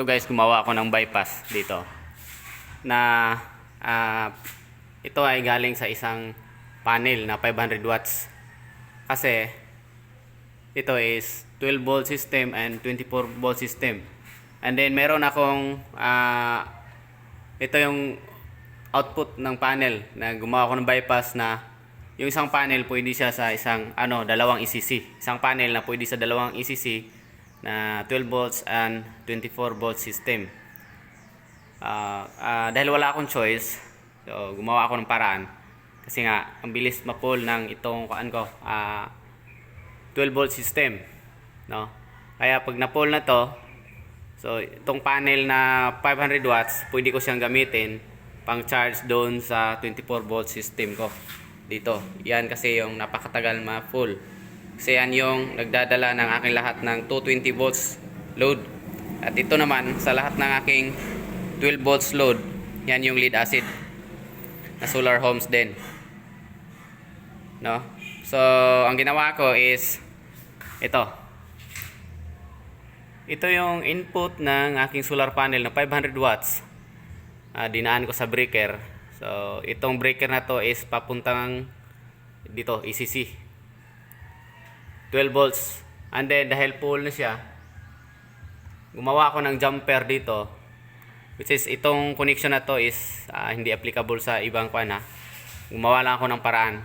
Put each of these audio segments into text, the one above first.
Ito guys, gumawa ako ng bypass dito. Na ah, ito ay galing sa isang panel na 500 watts. Kasi ito is 12 volt system and 24 volt system. And then meron akong ah, ito yung output ng panel na gumawa ako ng bypass na yung isang panel pwede siya sa isang ano dalawang ECC. Isang panel na pwede sa dalawang ECC na 12 volts and 24 volt system. Ah, ah, dahil wala akong choice, so gumawa ako ng paraan. Kasi nga, ang bilis ma-pull ng itong kuan ko, ah, 12 volt system. No? Kaya pag na-pull na to, so itong panel na 500 watts, pwede ko siyang gamitin pang charge doon sa 24 volt system ko. Dito. Yan kasi yung napakatagal ma-full. Kasi yan yung nagdadala ng aking lahat ng 220 volts load. At ito naman, sa lahat ng aking 12 volts load, yan yung lead acid na solar homes din. No? So, ang ginawa ko is ito. Ito yung input ng aking solar panel na 500 watts. Ah, dinaan ko sa breaker. So, itong breaker na to is papuntang dito, ECC. 12 volts. And then, dahil full na siya, gumawa ako ng jumper dito. Which is, itong connection na to is ah, hindi applicable sa ibang kwan ha. Gumawa lang ako ng paraan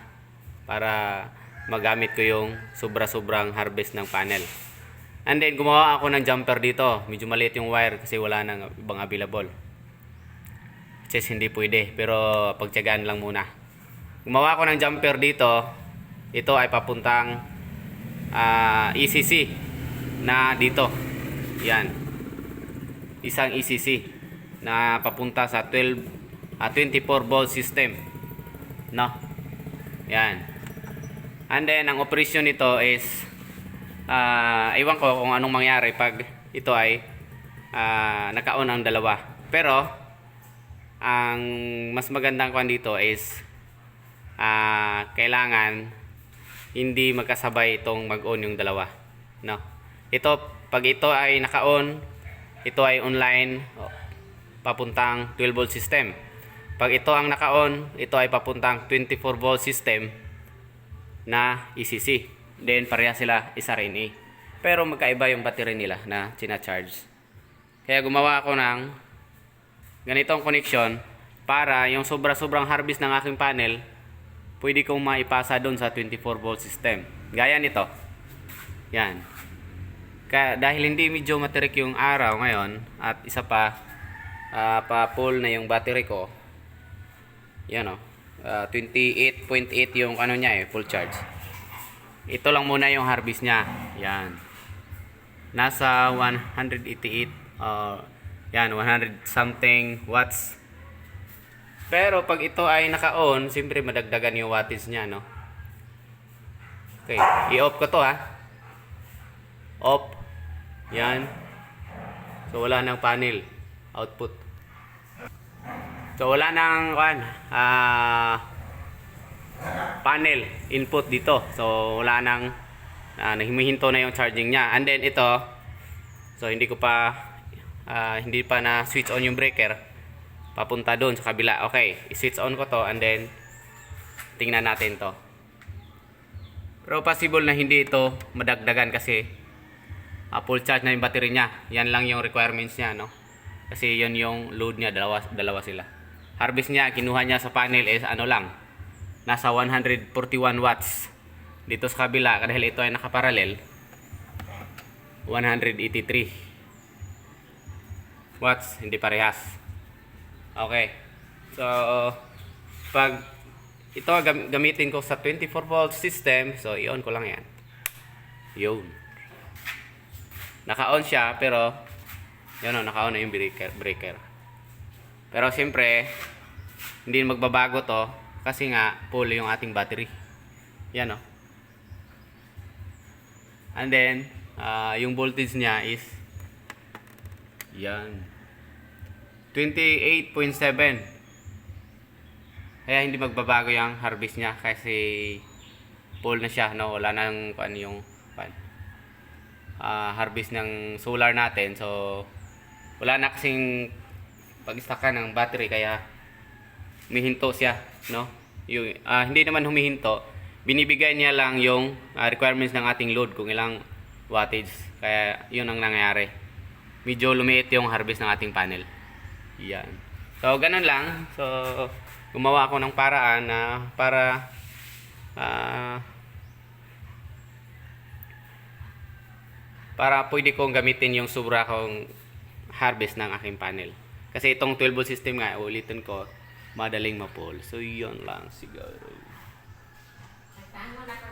para magamit ko yung sobra-sobrang harvest ng panel. And then, gumawa ako ng jumper dito. Medyo maliit yung wire kasi wala nang ibang available. Which is, hindi pwede. Pero, pagtyagaan lang muna. Gumawa ako ng jumper dito. Ito ay papuntang ah, ECC na dito. Yan. Isang ECC na papunta sa 12 ah, 24 volt system. No? Yan. And then ang operasyon nito is ah iwan ko kung anong mangyari pag ito ay ah, naka-on ang dalawa. Pero ang mas magandang kwan dito is ah kailangan hindi magkasabay itong mag-on yung dalawa. No. Ito pag ito ay naka-on, ito ay online papuntang 12 volt system. Pag ito ang naka-on, ito ay papuntang 24 volt system na ECC. Then pareha sila isa rin eh. Pero magkaiba yung battery nila na charge. Kaya gumawa ako ng ganitong connection para yung sobra-sobrang harvest ng aking panel pwede kong maipasa doon sa 24 volt system. Gaya nito. Yan. Kaya dahil hindi medyo materik yung araw ngayon at isa pa ah, pa full na yung battery ko. Yan oh. Ah, 28.8 yung ano niya eh, full charge. Ito lang muna yung harvest niya. Yan. Nasa 188 uh, yan 100 something watts. Pero pag ito ay naka-on, siyempre madagdagan yung wattage niya, no? Okay, i-off ko to ha. Off. Yan. So wala nang panel output. So wala nang kan ah panel input dito. So wala nang uh, nahihinto na yung charging niya. And then ito so hindi ko pa ah, hindi pa na switch on yung breaker papunta doon sa kabila. Okay, i-switch on ko to and then tingnan natin to. Pero possible na hindi ito madagdagan kasi ah, full charge na yung battery niya. Yan lang yung requirements niya, no? Kasi yun yung load niya, dalawa, dalawa sila. Harvest niya, kinuha niya sa panel is ano lang, nasa 141 watts. Dito sa kabila, dahil ito ay nakaparallel, 183 watts, hindi parehas. Okay. So, pag ito gam- gamitin ko sa 24 volt system, so i-on ko lang yan. Yun. Naka-on siya, pero yun o, naka-on na yung breaker. breaker. Pero siyempre, hindi magbabago to kasi nga full yung ating battery. Yan o. And then, ah, yung voltage niya is yan. 28.7. Kaya hindi magbabago yung harvest niya kasi full na siya, no? Wala nang kuan yung kuan. Ah, harvest ng solar natin. So wala na kasing pag-stackan ng battery kaya humihinto siya, no? Yung, ah, hindi naman humihinto, binibigay niya lang yung ah, requirements ng ating load kung ilang wattage. Kaya yun ang nangyayari. Medyo lumiit yung harvest ng ating panel. Yan. So, ganun lang. So, gumawa ako ng paraan na para ah, para pwede kong gamitin yung sobra kong harvest ng aking panel. Kasi itong 12 volt system nga, ulitin ko, madaling mapol. So, yun lang siguro. Nagtahan mo na